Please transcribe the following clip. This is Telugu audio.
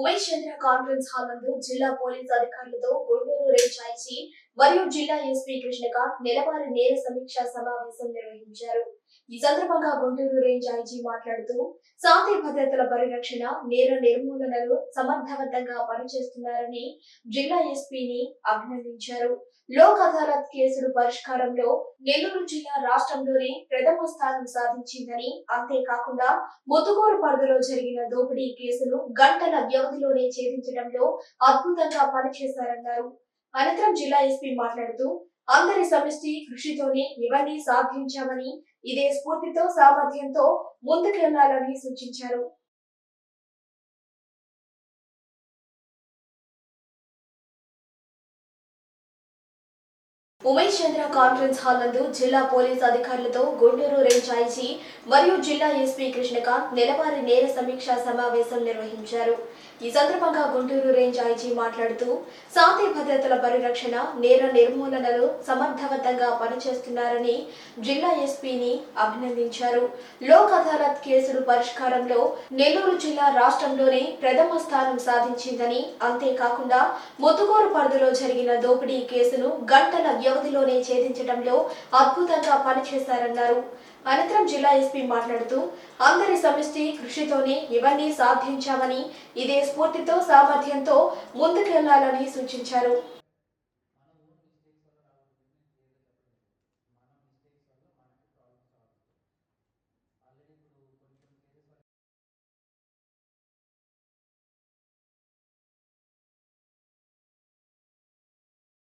ఉమేష్ చంద్ర కాన్ఫరెన్స్ హాల్ నందు జిల్లా పోలీస్ అధికారులతో గుంటూరు రేంజ్ ఐజీ మరియు జిల్లా ఎస్పీ కృష్ణకాంత్ నెలవారీ నేర సమీక్ష సమావేశం నిర్వహించారు. ఈ సందర్భంగా గుంటూరు రేంజ్ ఐజీ మాట్లాడుతూ శాంతి భద్రతల పరిరక్షణ నేర నిర్మూలనలో సమర్థవంతంగా పనిచేస్తున్నారని జిల్లా ఎస్పీని అభినందించారు. లోక్ అదాలత్ కేసులు పరిష్కారంలో నెల్లూరు జిల్లా రాష్ట్రంలోనే ప్రథమ స్థానం సాధించిందని అంతేకాకుండా ముతుకూరు పరిధిలో జరిగిన దోపిడీ కేసును గంటల వ్యవధిలోనే ఛేదించడంలో అద్భుతంగా పనిచేశారన్నారు. అనంతరం జిల్లా ఎస్పీ మాట్లాడుతూ అందరి సమిష్టి కృషితోనే ఇవన్నీ సాధించామని ఇదే స్ఫూర్తితో సామర్థ్యంతో ముందుకెళ్ళాలని సూచించారు. ఉమేష్ చంద్ర కాన్ఫరెన్స్ హాల్ నందు జిల్లా పోలీస్ అధికారులతో గుంటూరు రేంజ్ ఐజీ మరియు జిల్లా ఎస్పీ కృష్ణకాంత్ నెలవారీ నేర సమీక్ష సమావేశం నిర్వహించారు. ఈ సందర్భంగా గుంటూరు రేంజ్ ఐజీ మాట్లాడుతూ శాంతి భద్రతల పరిరక్షణ నేర నిర్మూలనలో సమర్థవంతంగా పనిచేస్తున్నారని జిల్లా ఎస్పీని అభినందించారు. లోక్ అదాలత్ కేసులు పరిష్కారంలో నెల్లూరు జిల్లా రాష్ట్రంలోనే ప్రథమ స్థానం సాధించిందని అంతేకాకుండా ముతుకూరు పరిధిలో జరిగిన దోపిడీ కేసును గంటల వ్యవధిలోనే ఛేదించడంలో అద్భుతంగా పనిచేశారన్నారు. అనంతరం జిల్లా ఎస్పీ మాట్లాడుతూ అందరి సమిష్టి కృషితోనే ఇవన్నీ సాధించామని ఇదే స్ఫూర్తితో సామర్థ్యంతో ముందుకెళ్ళాలని సూచించారు.